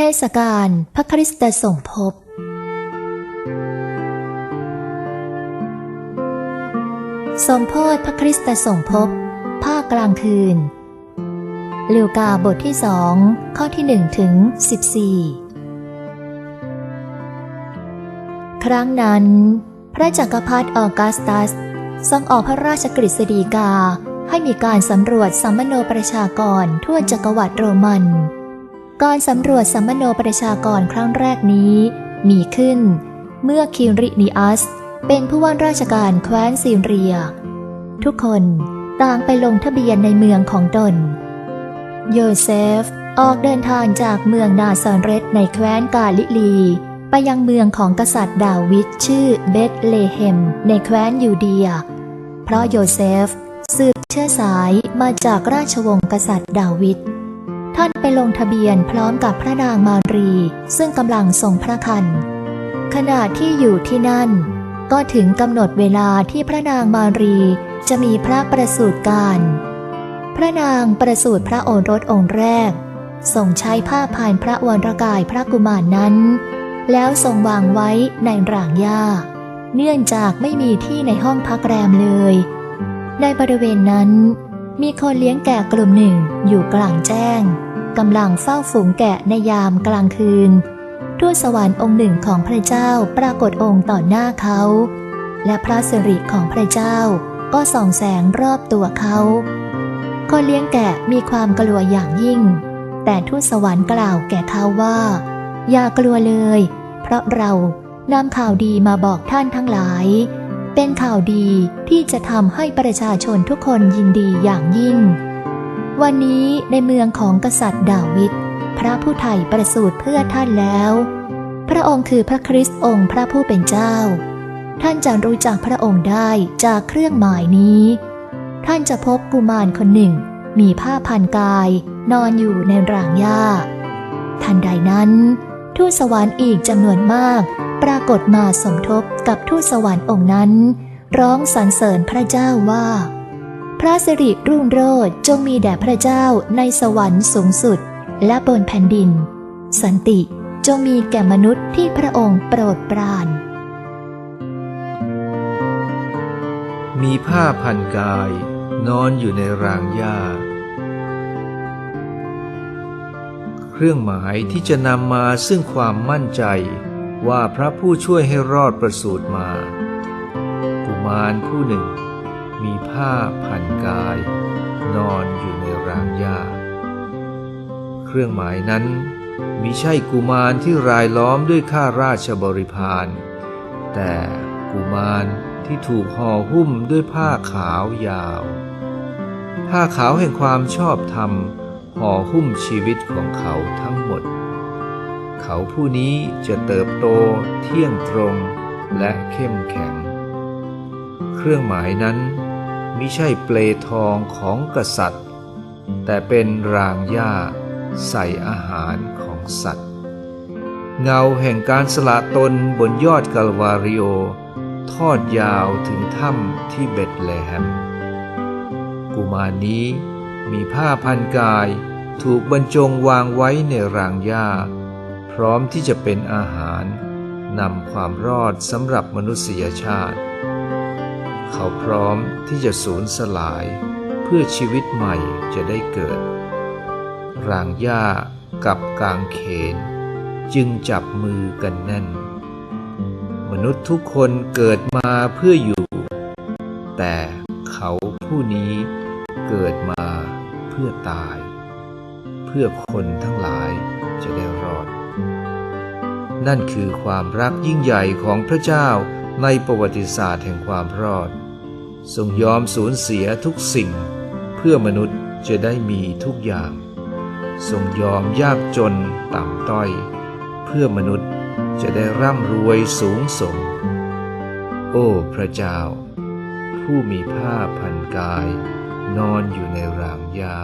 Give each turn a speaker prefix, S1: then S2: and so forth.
S1: เทศกาลพระคริสตสมภพสมโพธพระคริสตสมภพภาคกลางคืนลิวกาบทที่สองข้อที่หนึ่งถึงสิบสี่ครั้งนั้น พระจักรพรรดิออกัสตัสทรงออกพระราชกฤษฎีกาให้มีการสำรวจสัมมโนประชากรทั่วจักรวรรดิโรมัน การสำรวจสัมมโนประชากรครั้งแรกนี้ มีขึ้น เมื่อคิรินิอัส เป็นผู้ว่าราชการแคว้นซีเรีย ทุกคนต่างไปลงทะเบียนในเมืองของตน โยเซฟออกเดินทางจากเมืองนาซาเรตในแคว้นกาลิลี ไปยังเมืองของกษัตริย์ดาวิดชื่อเบธเลเฮมในแคว้นยูเดีย เพราะโยเซฟสืบเชื้อสายมาจากราชวงศ์กษัตริย์ดาวิด ท่านไปลงทะเบียนพร้อมกับพระนางมารี ซึ่งกำลังทรงพระคัน ขณะที่อยู่ที่นั่น ก็ถึงกำหนดเวลาที่พระนางมารีจะมีพระประสูติการ พระนางประสูติพระโอรสองค์แรกทรงใช้ผ้าพานพระวรกายพระกุมารนนั้น แล้วทรงวางไว้ในรางหญ้า เนื่องจากไม่มีที่ในห้องพักแรมเลย ในบริเวณนั้น มีคนเลี้ยงแกะกลุ่มหนึ่งอยู่กลางแจ้งกำลังเฝ้าฝูงแกะในยามกลางคืนทูตสวรรค์องค์หนึ่งของพระเจ้าปรากฏองค์ต่อหน้าเขา และพระสิริของพระเจ้าก็ส่องแสงรอบตัวเขาคนเลี้ยงแกะมีความกลัวอย่างยิ่ง แต่ทูตสวรรค์กล่าวแก่เขาว่า อย่ากลัวเลย เพราะเรานำข่าวดีมาบอกท่านทั้งหลาย เป็นข่าวดีที่จะทำให้ประชาชนทุกคนยินดีอย่างยิ่ง วันนี้ในเมืองของกษัตริย์ดาวิดพระผู้ไถ่ประสูติเพื่อท่านแล้ว พระองค์คือพระคริสต์องค์พระผู้เป็นเจ้า ท่านจะรู้จักพระองค์ได้จากเครื่องหมายนี้ ท่านจะพบกุมารคนหนึ่ง มีผ้าพันกาย นอนอยู่ในรางหญ้า ทันใดนั้น ทูตสวรรค์อีกจำนวนมาก ปรากฏมาสมทบกับทูตสวรรค์องค์นั้น ร้องสรรเสริญพระเจ้าว่า พระสิริรุ่งโรจน์จงมีแด่พระเจ้าในสวรรค์สูงสุด และบนแผ่นดิน สันติจงมีแก่มนุษย์ที่พระองค์โปรดปราน
S2: มีผ้าพันกาย นอนอยู่ในรางหญ้า เครื่องหมายที่จะนำมาซึ่งความมั่นใจ ว่าพระผู้ช่วยให้รอดประสูติมากุมารผู้หนึ่ง มีผ้าพันกาย นอนอยู่ในรางหญ้า เครื่องหมายนั้นมิใช่กุมารที่รายล้อมด้วยข้าราชบริพาร แต่กุมารที่ถูกห่อหุ้มด้วยผ้าขาวยาว ผ้าขาวแห่งความชอบธรรมห่อหุ้มชีวิตของเขาทั้งหมด เขาผู้นี้จะเติบโตเที่ยงตรงและเข้มแข็ง เครื่องหมายนั้นมิใช่เปลทองของกษัตริย์ แต่เป็นรางหญ้าใส่อาหารของสัตว์ เงาแห่งการสละตนบนยอดกาลวาริโอ ทอดยาวถึงถ้ำที่เบตเลแฮมกุมารนี้มีผ้าพันกายถูกบรรจงวางไว้ในรางหญ้า ร้อมที่จะเป็นอาหารนำความรอดสำหรับมนุษยชาติ เขาพร้อมที่จะสูญสลาย เพื่อชีวิตใหม่จะได้เกิด รางหญ้ากับกางเขน จึงจับมือกันแน่น มนุษย์ทุกคนเกิดมาเพื่ออยู่ แต่เขาผู้นี้เกิดมาเพื่อตาย เพื่อคนทั้งหลายจะได้รอด นั่นคือความรักยิ่งใหญ่ของพระเจ้าในประวัติศาสตร์แห่งความรอด ทรงยอมสูญเสียทุกสิ่ง เพื่อมนุษย์จะได้มีทุกอย่าง ทรงยอมยากจนต่ำต้อย เพื่อมนุษย์จะได้ร่ำรวยสูงส่ง โอ้พระเจ้า ผู้มีผ้าพันกาย นอนอยู่ในรางหญ้า